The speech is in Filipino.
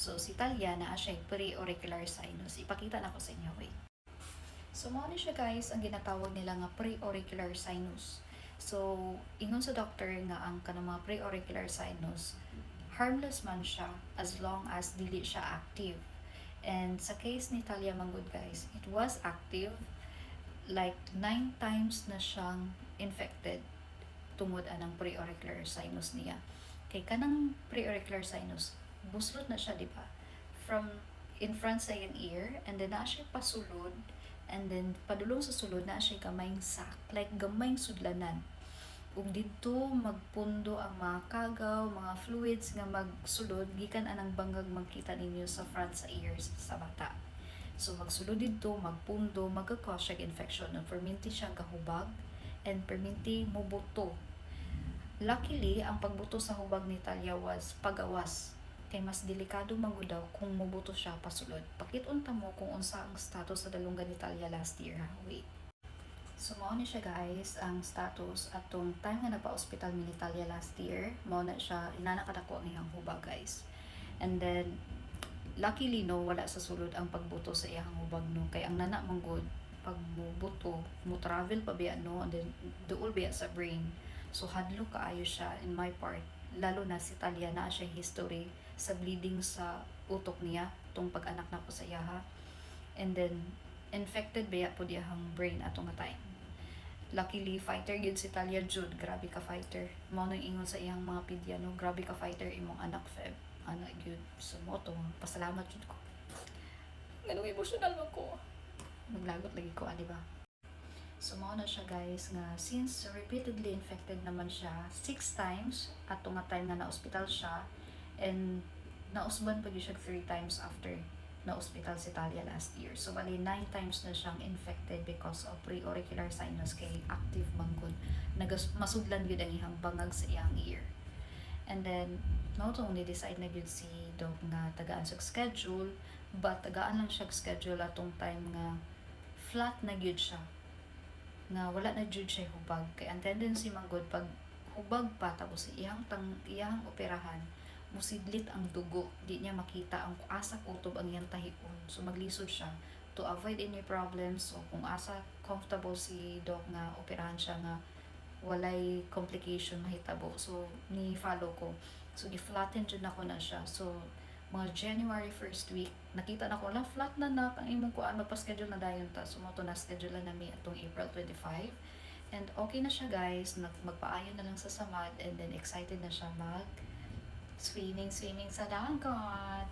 So, si Talia na siya pre-auricular sinus. Ipakita na ko sa inyo, wait. So, mo ni siya guys, ang ginatawag nila nga pre-auricular sinus. So, ingon sa doctor nga ang kanang mga pre-auricular sinus, harmless man siya as long as dili siya active. And sa case ni Talia Manggod guys, it was active like nine times na siyang infected tungod anang pre-auricular sinus niya. Kay kanang pre-auricular sinus, buslot na siya, di ba? From in front sa iyang ear, and then na siya pasulod, and then padulong sa sulod na siya gamayng sac, like gamayng sudlanan. Ug dito magpundo ang mga kagaw, mga fluids nga magsulod gikan anang bangag magkita ninyo sa front sa ears sa bata. So magsulod dito, magpundo, magka-cause infection. And perminti siya kahubag and perminti mubuto. Luckily, ang pagbuto sa hubag ni Talia was pagawas. Kay mas delikado manggod daw kung mubuto siya pasulod. Pakitunta mo kung unsa ang status sa dalunggan ni Talia last year ha. Wait. So mao ni siya guys ang status atong time nga napa-hospital mi ni Talia last year, mao na siya inanakadako ang iyang hubag guys. And then luckily no wala sa sulod ang pagbuto sa iyang hubag no kay ang nana manggod pag mubuto mo travel pa biya no and then duol biya sa brain so hadlo kaayo siya in my part lalo na si Talia na siya history sa bleeding sa utok niya tong pag-anak na po sa iya ha? And then infected biya po diyahang brain atong nga time luckily fighter gid si Talia Jude. Grabe ka fighter. Mao nang ingon sa iyang mga pidya no? Grabe ka fighter imong anak Feb. Anak gyud sa moto pasalamat jud ko. Ganung emotional man ko. Naglagot lagi ko ali ba So, mao na siya guys nga since repeatedly infected naman siya six times ato nga time nga na-hospital siya and nausban pa siya three times after na-hospital si Talia last year. So, bali nine times na siyang infected because of pre-auricular sinus kay active manggod. Nagas masudlan gyud ang ihang bangag sa iyang ear. And then, mao tong ni-decide na gyud si Doc nga tagaan sa schedule, but tagaan lang siya schedule atong time nga flat na gyud siya nga wala na jud siya hubag kay ang tendency manggod pag hubag pa tapos iyang tang iyang operahan musidlit ang dugo. Di niya makita ang asa kutob ang iyang tahipon so maglisod siya to avoid any problems. So kung asa comfortable si doc nga operahan siya nga walay complication mahitabo. So ni follow ko. So gi-flatten jud nako na siya. So mga January first week nakita na ko lang flat na na. Ang imong kuan magpa-schedule na dayon ta. So mo to na schedule na mi atong April 25 and okay na siya guys. Nag magpaayon na lang sa samad and then excited na siya mag streaming streaming sa Dagot.